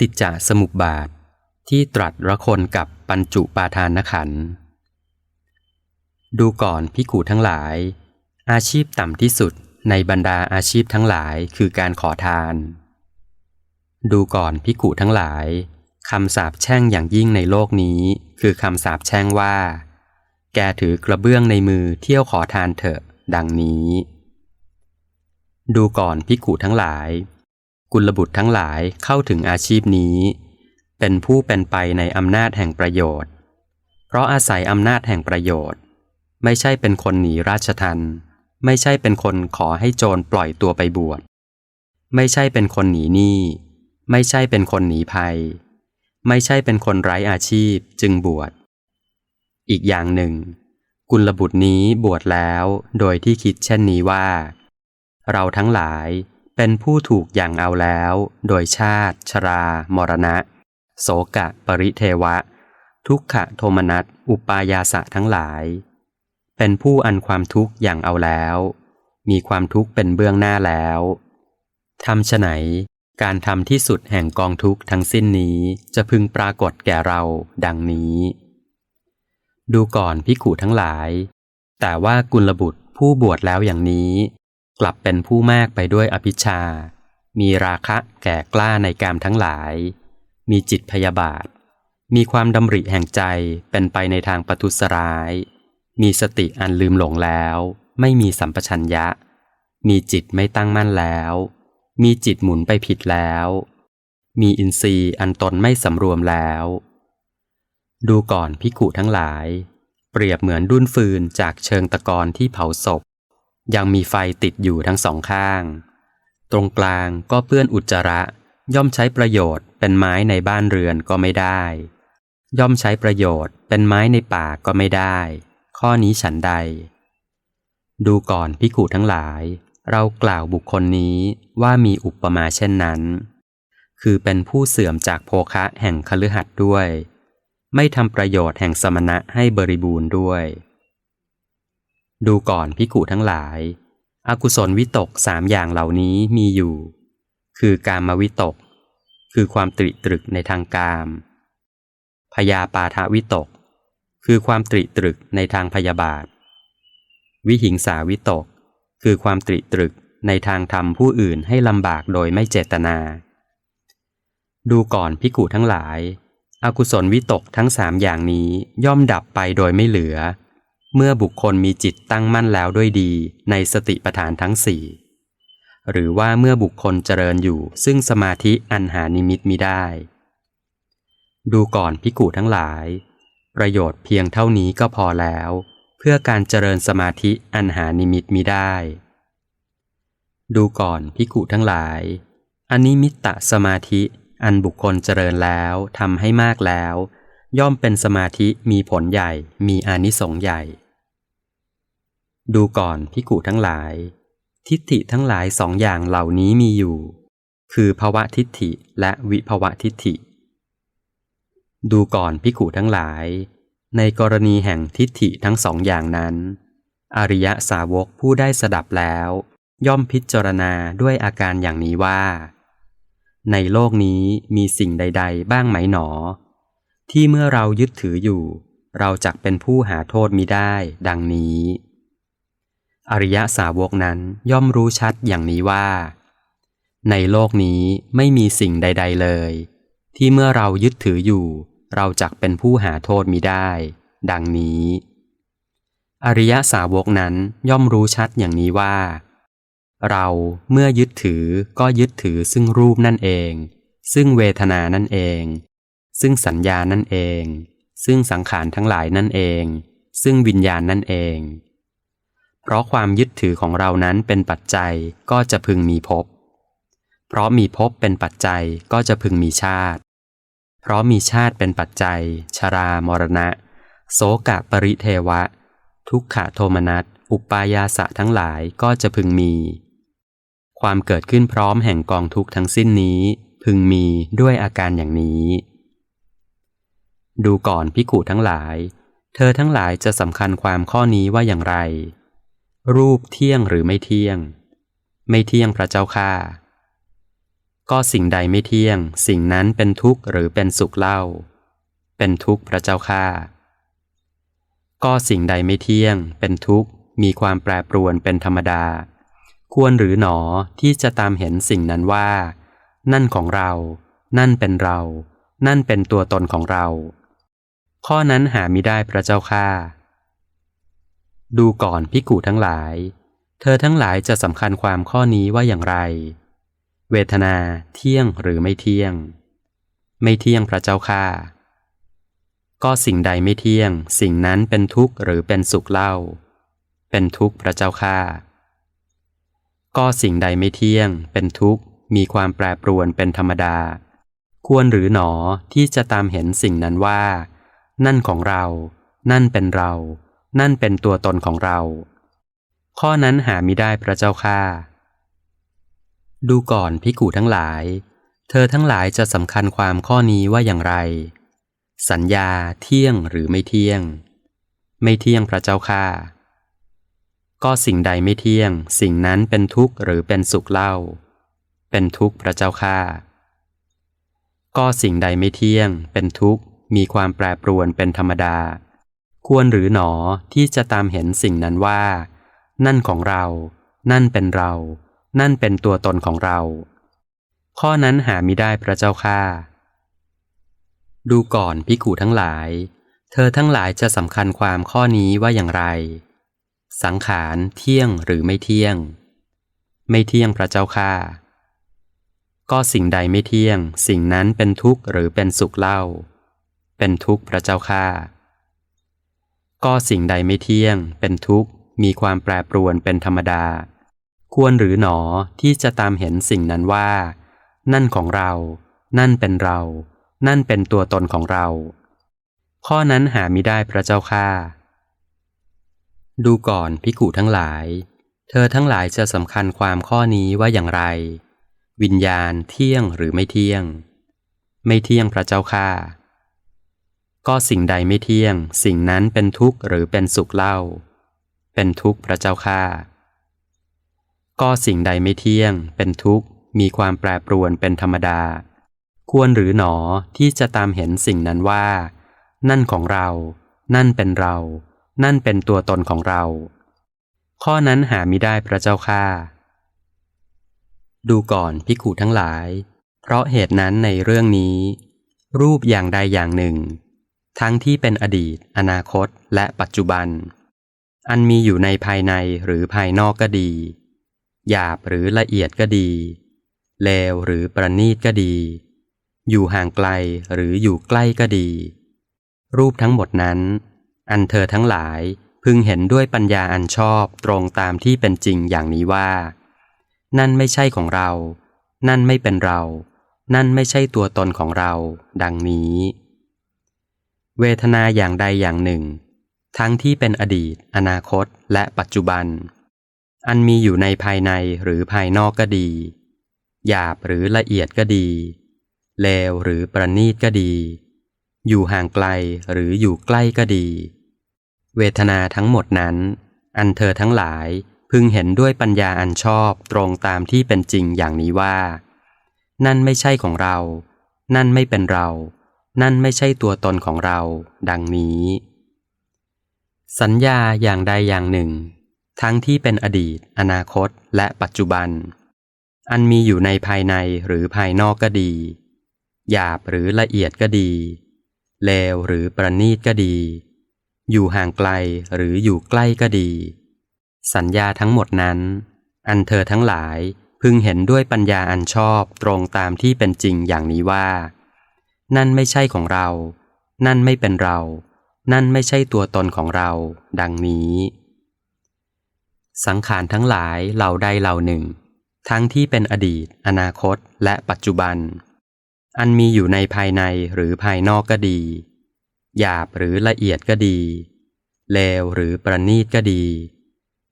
ฏิจจสมุปบาทที่ตรัสระคนกับปัญจุปาทานขัน ดูก่อนพิกูทั้งหลาย อาชีพต่ำที่สุดในบรรดาอาชีพทั้งหลายคือการขอทาน ดูก่อนพิกูทั้งหลายคำสาปแช่งอย่างยิ่งในโลกนี้ คือคำสาปแช่งว่า แกถือกระเบื้องในมือเที่ยวขอทานเถอะ ดังนี้ ดูก่อนพิกูทั้งหลาย กุลบุตรทั้งหลายเข้าถึงอาชีพนี้ เป็นผู้เป็นไปในอำนาจแห่งประโยชน์ เพราะอาศัยอำนาจแห่งประโยชน์ ไม่ใช่เป็นคนหนีราชทันไม่ใช่เป็นคนขอให้โจรปล่อยตัวไปบวช ไม่ใช่เป็นคนหนีหนี้ ไม่ใช่เป็นคนหนีภัย ไม่ใช่เป็นคนไร้อาชีพจึงบวช อีกอย่างหนึ่ง กุลบุตรนี้บวชแล้วโดยที่คิดเช่นนี้ว่า เราทั้งหลาย เป็นผู้ถูกอย่างเอาแล้ว โดยชาติ ชรา มรณะ โสกะ ปริเทวะ ทุกขะโทมนัสอุปายาสะทั้งหลาย เป็นผู้อันความทุกข์อย่างเอาแล้ว มีความทุกข์เป็นเบื้องหน้าแล้วทำฉไหน การทำที่สุดแห่งกองทุกข์ทั้งสิ้นนี้จะพึงปรากฏแก่เรา ดังนี้ ดูก่อนพิขุทั้งหลาย แต่ว่ากุลบุตรผู้บวชแล้วอย่างนี้ กลับเป็นผู้มากไปด้วยอภิชา มีราคะแก่กล้าในกามทั้งหลาย มีจิตพยาบาท มีความดำริแห่งใจเป็นไปในทางปทุสร้าย มีสติอันลืมหลงแล้ว ไม่มีสัมปชัญญะ มีจิตไม่ตั้งมั่นแล้ว มีจิตหมุนไปผิดแล้ว มีอินทรีย์อันตนไม่สำรวมแล้ว ดูก่อนพิกุทั้งหลาย เปรียบเหมือนดุนฟืนจากเชิงตะกอนที่เผาศพ ยังมีไฟติดอยู่ทั้งสองข้าง ตรงกลางก็เปื้อนอุจจาระ ย่อมใช้ประโยชน์เป็นไม้ในบ้านเรือนก็ไม่ได้ ย่อมใช้ประโยชน์เป็นไม้ในป่าก็ไม่ได้ ข้อนี้ฉันใด ดูก่อนพิกุทั้งหลาย เรากล่าวบุคคลนี้ว่ามีอุปมาเช่นนั้น คือเป็นผู้เสื่อมจากโภคะแห่งคฤหัสถ์ด้วย ไม่ทำประโยชน์แห่งสมณะให้บริบูรณ์ด้วย ดูก่อนพิกุทั้งหลายอกุศลวิตกสามอย่างเหล่านี้มีอยู่ คือการมวิตก คือความตริตรึกในทางกาม พยาปาทวิตก คือความตริตรึกในทางพยาบาท วิหิงสาวิตก คือความตริตรึกในทางทำผู้อื่นให้ลำบากโดยไม่เจตนา ดูก่อนพิกุทั้งหลายอกุศลวิตกทั้งสามอย่างนี้ย่อมดับไปโดยไม่เหลือ เมื่อบุคคลมีจิตตั้งมั่นแล้วด้วยดีในสติปัฏฐานทั้งสี่หรือว่าเมื่อบุคคลเจริญอยู่ซึ่งสมาธิอันหานิมิตมิได้ ดูก่อนพิกุทั้งหลาย ประโยชน์เพียงเท่านี้ก็พอแล้ว เพื่อการเจริญสมาธิอันหานิมิตมิได้ ดูก่อนพิกุทั้งหลายอนิมิตตสมาธิอันบุคคลเจริญแล้วทำให้มากแล้ว ย่อมเป็นสมาธิมีผลใหญ่มีอานิสงส์ใหญ่ ดูก่อนพิกุทั้งหลาย ทิฏฐิทั้งหลายสองอย่างเหล่านี้มีอยู่ คือภวะทิฏฐิและวิภวะทิฏฐิ ดูก่อนพิกุทั้งหลาย ในกรณีแห่งทิฏฐิทั้งสองอย่างนั้น อริยสาวกผู้ได้สดับแล้ว ย่อมพิจารณาด้วยอาการอย่างนี้ว่า ในโลกนี้มีสิ่งใด ๆ บ้างไหมหนอ ที่เมื่อเรายึดถืออยู่ เราจักเป็นผู้หาโทษมิได้ ดังนี้ อริยสาวกนั้นย่อมรู้ชัดอย่างนี้ว่า ในโลกนี้ไม่มีสิ่งใด ๆเลย ที่เมื่อเรายึดถืออยู่ เราจักเป็นผู้หาโทษมิได้ ดังนี้ อริยสาวกนั้นย่อมรู้ชัดอย่างนี้ว่า เราเมื่อยึดถือก็ยึดถือซึ่งรูปนั่นเอง ซึ่งเวทนานั่นเอง ซึ่งสัญญานั่นเอง ซึ่งสังขารทั้งหลายนั่นเอง ซึ่งวิญญาณนั่นเอง เพราะความยึดถือของเรานั้นเป็นปัจจัยก็จะพึงมีภพ เพราะมีภพเป็นปัจจัยก็จะพึงมีชาติ เพราะมีชาติเป็นปัจจัย ชรามรณะ โสกะปริเทวะ ทุกขโทมนัส อุปายาสะทั้งหลายก็จะพึงมี ความเกิดขึ้นพร้อมแห่งกองทุกข์ทั้งสิ้นนี้ พึงมีด้วยอาการอย่างนี้ ดูก่อนพิกุทั้งหลาย เธอทั้งหลายจะสำคัญความข้อนี้ว่าอย่างไร รูปเที่ยงหรือไม่เที่ยง ไม่เที่ยงพระเจ้าค่าก็สิ่งใดไม่เที่ยง สิ่งนั้นเป็นทุกข์หรือเป็นสุขเล่า เป็นทุกข์พระเจ้าข้าก็สิ่งใดไม่เที่ยง เป็นทุกข์ มีความแปรปรวนเป็นธรรมดา ควรหรือหนอที่จะตามเห็นสิ่งนั้นว่า นั่นของเรา นั่นเป็นเรา นั่นเป็นตัวตนของเรา ข้อนั้นหามิได้พระเจ้าข้า ดูก่อนพิกูทั้งหลาย เธอทั้งหลายจะสำคัญความข้อนี้ว่าอย่างไร เวทนาเที่ยงหรือไม่เที่ยง ไม่เที่ยงพระเจ้าข้าก็สิ่งใดไม่เที่ยง สิ่งนั้นเป็นทุกข์หรือเป็นสุขเล่า เป็นทุกข์พระเจ้าข้าก็สิ่งใดไม่เที่ยง เป็นทุกข์ มีความแปรปรวนเป็นธรรมดา ควรหรือหนอที่จะตามเห็นสิ่งนั้นว่า นั่นของเรา นั่นเป็นเรา นั่นเป็นตัวตนของเรา ข้อนั้นหามิได้พระเจ้าข้าดูก่อนพิกูทั้งหลาย เธอทั้งหลายจะสำคัญความข้อนี้ว่าอย่างไร สัญญาเที่ยงหรือไม่เที่ยง ไม่เที่ยงพระเจ้าข้าก็สิ่งใดไม่เที่ยง สิ่งนั้นเป็นทุกข์หรือเป็นสุขเล่า เป็นทุกข์พระเจ้าข้าก็สิ่งใดไม่เที่ยง เป็นทุกข์มีความแปรปรวนเป็นธรรมดา ควรหรือหนอที่จะตามเห็นสิ่งนั้นว่า นั่นของเรา นั่นเป็นเรา นั่นเป็นตัวตนของเรา ข้อนั้นหามิได้พระเจ้าข้าดูก่อนพิกูทั้งหลาย เธอทั้งหลายจะสำคัญความข้อนี้ว่าอย่างไร สังขารเที่ยงหรือไม่เที่ยง ไม่เที่ยงพระเจ้าข้าก็สิ่งใดไม่เที่ยง สิ่งนั้นเป็นทุกข์หรือเป็นสุขเล่า เป็นทุกข์พระเจ้าข้า ก็สิ่งใดไม่เที่ยง เป็นทุกข์ มีความแปรปรวนเป็นธรรมดา ควรหรือหนอที่จะตามเห็นสิ่งนั้นว่า นั่นของเรา นั่นเป็นเรา นั่นเป็นตัวตนของเรา ข้อนั้นหามิได้พระเจ้าข้าดูก่อนพิกูทั้งหลาย เธอทั้งหลายจะสำคัญความข้อนี้ว่าอย่างไร วิญญาณเที่ยงหรือไม่เที่ยง ไม่เที่ยงพระเจ้าข้า ก็สิ่งใดไม่เที่ยง สิ่งนั้นเป็นทุกข์หรือเป็นสุขเล่า เป็นทุกข์พระเจ้าข้าก็สิ่งใดไม่เที่ยง เป็นทุกข์ มีความแปรปรวนเป็นธรรมดา ควรหรือหนอที่จะตามเห็นสิ่งนั้นว่า นั่นของเรา นั่นเป็นเรา นั่นเป็นตัวตนของเรา ข้อนั้นหามิได้พระเจ้าข้าดูก่อนพิกูทั้งหลาย เพราะเหตุนั้นในเรื่องนี้ รูปอย่างใดอย่างหนึ่ง ทั้งที่เป็นอดีต อนาคต และปัจจุบัน อันมีอยู่ในภายในหรือภายนอกก็ดี หยาบหรือละเอียดก็ดี เลวหรือประณีตก็ดี อยู่ห่างไกลหรืออยู่ใกล้ก็ดี รูปทั้งหมดนั้น อันเธอทั้งหลายพึงเห็นด้วยปัญญาอันชอบตรงตามที่เป็นจริงอย่างนี้ว่า นั่นไม่ใช่ของเรา นั่นไม่เป็นเรา นั่นไม่ใช่ตัวตนของเรา ดังนี้ เวทนาอย่างใดอย่างหนึ่ง ทั้งที่เป็นอดีต อนาคต และปัจจุบัน อันมีอยู่ในภายในหรือภายนอกก็ดี หยาบหรือละเอียดก็ดี เลวหรือประณีตก็ดี อยู่ห่างไกลหรืออยู่ใกล้ก็ดี เวทนาทั้งหมดนั้น อันเธอทั้งหลายพึงเห็นด้วยปัญญาอันชอบตรงตามที่เป็นจริงอย่างนี้ว่า นั่นไม่ใช่ของเรา นั่นไม่เป็นเรา นั่นไม่ใช่ตัวตนของเรา ดังนี้ สัญญาอย่างใดอย่างหนึ่ง ทั้งที่เป็นอดีต อนาคต และปัจจุบัน อันมีอยู่ในภายในหรือภายนอกก็ดี หยาบหรือละเอียดก็ดี เลวหรือประณีตก็ดี อยู่ห่างไกลหรืออยู่ใกล้ก็ดี สัญญาทั้งหมดนั้น อันเธอทั้งหลายพึงเห็นด้วยปัญญาอันชอบตรงตามที่เป็นจริงอย่างนี้ว่า นั่นไม่ใช่ของเรา นั่นไม่เป็นเรา นั่นไม่ใช่ตัวตนของเรา ดังนี้ สังขารทั้งหลายเหล่าใดเหล่าหนึ่ง ทั้งที่เป็นอดีต อนาคต และปัจจุบัน อันมีอยู่ในภายในหรือภายนอกก็ดี หยาบหรือละเอียดก็ดี เลวหรือประณีตก็ดี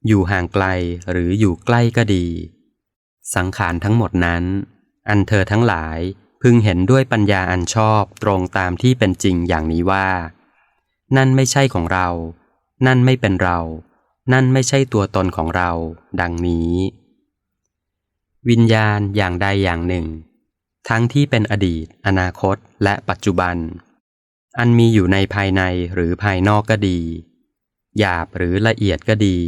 อยู่ห่างไกลหรืออยู่ใกล้ก็ดี สังขารทั้งหมดนั้น อันเธอทั้งหลาย พึงเห็นด้วยปัญญาอันชอบตรงตามที่เป็นจริงอย่างนี้ว่า นั่นไม่ใช่ของเรา นั่นไม่เป็นเรา นั่นไม่ใช่ตัวตนของเรา ดังนี้ วิญญาณอย่างใดอย่างหนึ่ง ทั้งที่เป็นอดีต อนาคต และปัจจุบัน อันมีอยู่ในภายในหรือภายนอกก็ดี หยาบหรือละเอียดก็ดี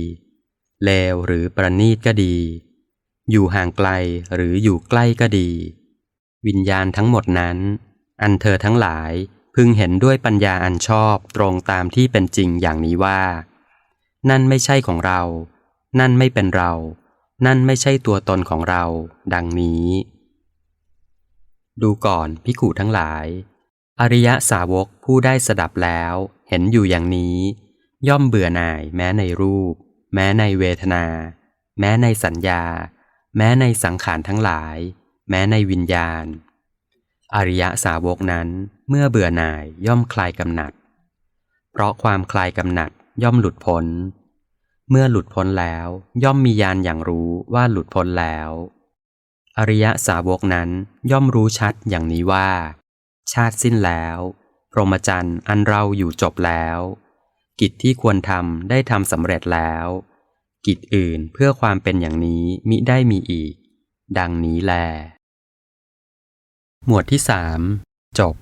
เลวหรือประณีตก็ดี อยู่ห่างไกลหรืออยู่ใกล้ก็ดี วิญญาณทั้งหมดนั้น อันเธอทั้งหลายพึงเห็นด้วยปัญญาอันชอบตรงตามที่เป็นจริงอย่างนี้ว่า นั่นไม่ใช่ของเรา นั่นไม่เป็นเรา นั่นไม่ใช่ตัวตนของเรา ดังนี้ ดูก่อนพิกุทั้งหลาย อริยสาวกผู้ได้สดับแล้ว เห็นอยู่อย่างนี้ ย่อมเบื่อหน่ายแม้ในรูป แม้ในเวทนา แม้ในสัญญา แม้ในสังขารทั้งหลาย แม้ในวิญญาณ อริยสาวกนั้นเมื่อเบื่อหน่ายย่อมคลายกำหนัด เพราะความคลายกำหนัดย่อมหลุดพ้น เมื่อหลุดพ้นแล้วย่อมมีญาณอย่างรู้ว่าหลุดพ้นแล้ว อริยสาวกนั้นย่อมรู้ชัดอย่างนี้ว่า ชาติสิ้นแล้ว พรหมจรรย์อันเราอยู่จบแล้ว กิจที่ควรทำได้ทำสำเร็จแล้วกิจอื่นเพื่อความเป็นอย่างนี้มิได้มีอีก ดังนี้แล หมวดที่สามจบ